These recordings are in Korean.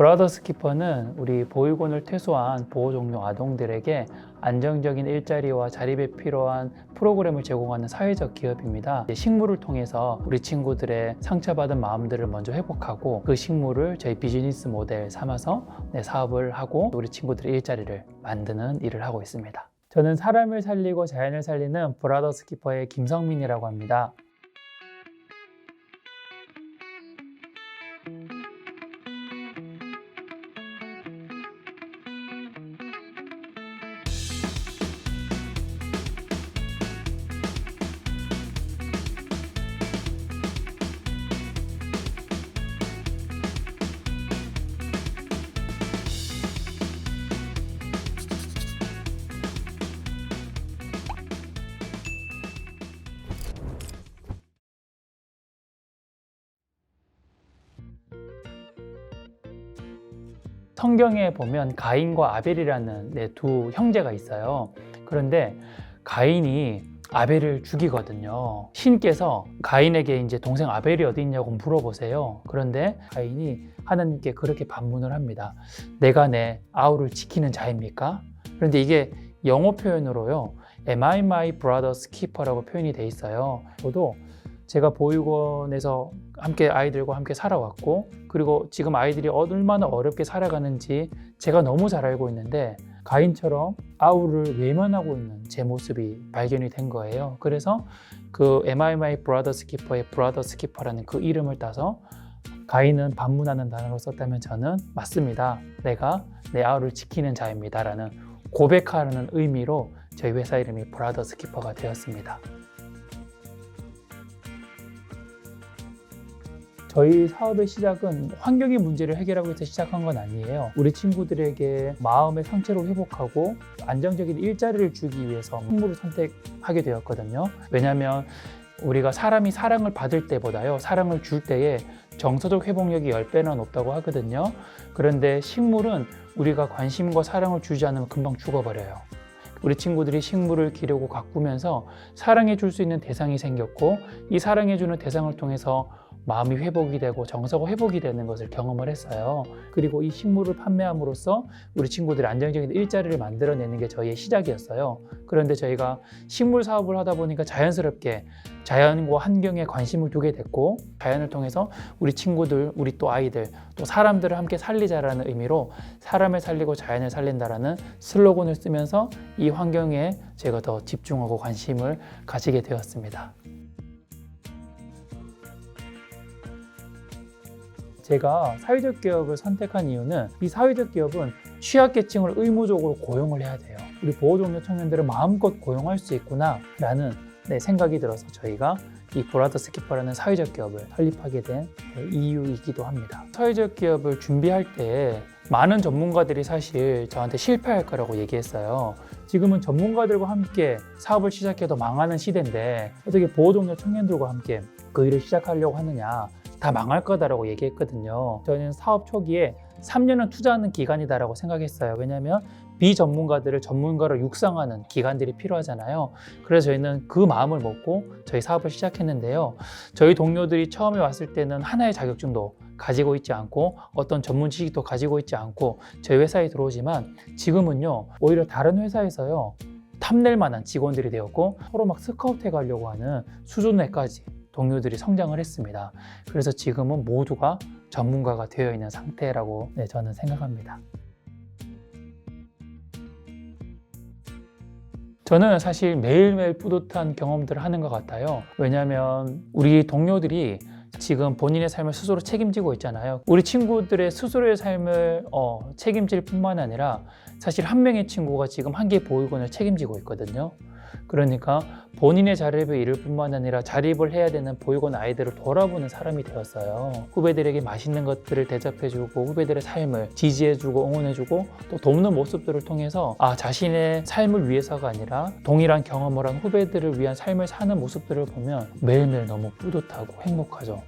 브라더 스 키퍼는 우리 보육원을 퇴소한 보호 종료 아동들에게 안정적인 일자리와 자립에 필요한 프로그램을 제공하는 사회적 기업입니다. 식물을 통해서 우리 친구들의 상처받은 마음들을 먼저 회복하고 그 식물을 저희 비즈니스 모델 삼아서 네, 사업을 하고 우리 친구들의 일자리를 만드는 일을 하고 있습니다. 저는 사람을 살리고 자연을 살리는 브라더스 키퍼의 김성민이라고 합니다. 성경에 보면 가인과 아벨이라는 네, 두 형제가 있어요. 그런데 가인이 아벨을 죽이거든요. 신께서 가인에게 이제 동생 아벨이 어디 있냐고 물어보세요. 그런데 가인이 하나님께 그렇게 반문을 합니다. 내가 내 아우를 지키는 자입니까? 그런데 이게 영어 표현으로요. Am I my brother's keeper라고 표현이 돼 있어요. 저도 제가 보육원에서 함께 아이들과 함께 살아왔고 그리고 지금 아이들이 얼마나 어렵게 살아가는지 제가 너무 잘 알고 있는데 가인처럼 아우를 외면하고 있는 제 모습이 발견이 된 거예요. 그래서 그 Am I my brother's keeper의 brother's keeper라는 그 이름을 따서 가인은 반문하는 단어로 썼다면 저는 맞습니다. 내가 내 아우를 지키는 자입니다라는 고백하는 의미로 저희 회사 이름이 브라더스 키퍼가 되었습니다. 저희 사업의 시작은 환경의 문제를 해결하고 위해서 시작한 건 아니에요. 우리 친구들에게 마음의 상처를 회복하고 안정적인 일자리를 주기 위해서 식물을 선택하게 되었거든요. 왜냐하면 우리가 사람이 사랑을 받을 때보다요, 사랑을 줄 때에 정서적 회복력이 10배나 높다고 하거든요. 그런데 식물은 우리가 관심과 사랑을 주지 않으면 금방 죽어버려요. 우리 친구들이 식물을 기르고 가꾸면서 사랑해 줄 수 있는 대상이 생겼고 이 사랑해 주는 대상을 통해서 마음이 회복이 되고 정서가 회복이 되는 것을 경험을 했어요. 그리고 이 식물을 판매함으로써 우리 친구들이 안정적인 일자리를 만들어내는 게 저희의 시작이었어요. 그런데 저희가 식물 사업을 하다 보니까 자연스럽게 자연과 환경에 관심을 두게 됐고 자연을 통해서 우리 친구들, 우리 또 아이들, 또 사람들을 함께 살리자라는 의미로 사람을 살리고 자연을 살린다라는 슬로건을 쓰면서 이 환경에 제가 더 집중하고 관심을 가지게 되었습니다. 제가 사회적 기업을 선택한 이유는 이 사회적 기업은 취약계층을 의무적으로 고용을 해야 돼요. 우리 보호종료 청년들을 마음껏 고용할 수 있구나라는 네, 생각이 들어서 저희가 이 브라더 스 키퍼라는 사회적 기업을 설립하게 된 네, 이유이기도 합니다. 사회적 기업을 준비할 때 많은 전문가들이 사실 저한테 실패할 거라고 얘기했어요. 지금은 전문가들과 함께 사업을 시작해도 망하는 시대인데 어떻게 보호종료 청년들과 함께 그 일을 시작하려고 하느냐 다 망할 거다라고 얘기했거든요. 저는 사업 초기에 3년은 투자하는 기간이다라고 생각했어요. 왜냐하면 비전문가들을 전문가로 육성하는 기간들이 필요하잖아요. 그래서 저희는 그 마음을 먹고 저희 사업을 시작했는데요. 저희 동료들이 처음에 왔을 때는 하나의 자격증도 가지고 있지 않고 어떤 전문 지식도 가지고 있지 않고 저희 회사에 들어오지만 지금은요 오히려 다른 회사에서요 탐낼 만한 직원들이 되었고 서로 막 스카우트 해 가려고 하는 수준에까지 동료들이 성장을 했습니다. 그래서 지금은 모두가 전문가가 되어 있는 상태라고 네, 저는 생각합니다. 저는 사실 매일매일 뿌듯한 경험들을 하는 것 같아요. 왜냐하면 우리 동료들이 지금 본인의 삶을 스스로 책임지고 있잖아요. 우리 친구들의 스스로의 삶을 어, 책임질 뿐만 아니라 사실 한 명의 친구가 지금 한 개의 보육원을 책임지고 있거든요. 그러니까 본인의 자립을 이룰 뿐만 아니라 자립을 해야 되는 보육원 아이들을 돌아보는 사람이 되었어요. 후배들에게 맛있는 것들을 대접해주고 후배들의 삶을 지지해주고 응원해주고 또 돕는 모습들을 통해서 아 자신의 삶을 위해서가 아니라 동일한 경험을 한 후배들을 위한 삶을 사는 모습들을 보면 매일매일 너무 뿌듯하고 행복하죠.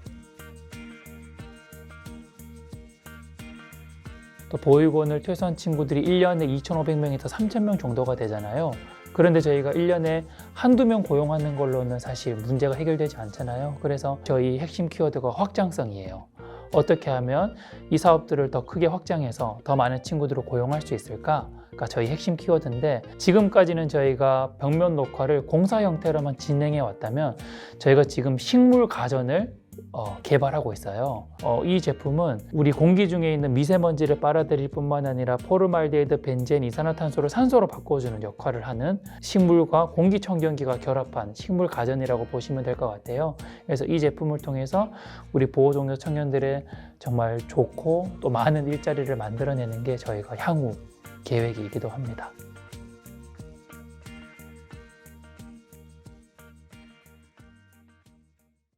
또 보육원을 퇴소한 친구들이 1년에 2,500명에서 3,000명 정도가 되잖아요. 그런데 저희가 1년에 한두 명 고용하는 걸로는 사실 문제가 해결되지 않잖아요. 그래서 저희 핵심 키워드가 확장성이에요. 어떻게 하면 이 사업들을 더 크게 확장해서 더 많은 친구들을 고용할 수 있을까? 가 저희 핵심 키워드인데 지금까지는 저희가 벽면 녹화를 공사 형태로만 진행해 왔다면 저희가 지금 식물 가전을 어, 개발하고 있어요. 어, 이 제품은 우리 공기 중에 있는 미세먼지를 빨아들일 뿐만 아니라 포르말데히드, 벤젠, 이산화탄소를 산소로 바꿔주는 역할을 하는 식물과 공기청정기가 결합한 식물 가전이라고 보시면 될 것 같아요. 그래서 이 제품을 통해서 우리 보호종료 청년들의 정말 좋고 또 많은 일자리를 만들어내는 게 저희가 향후 계획이기도 합니다.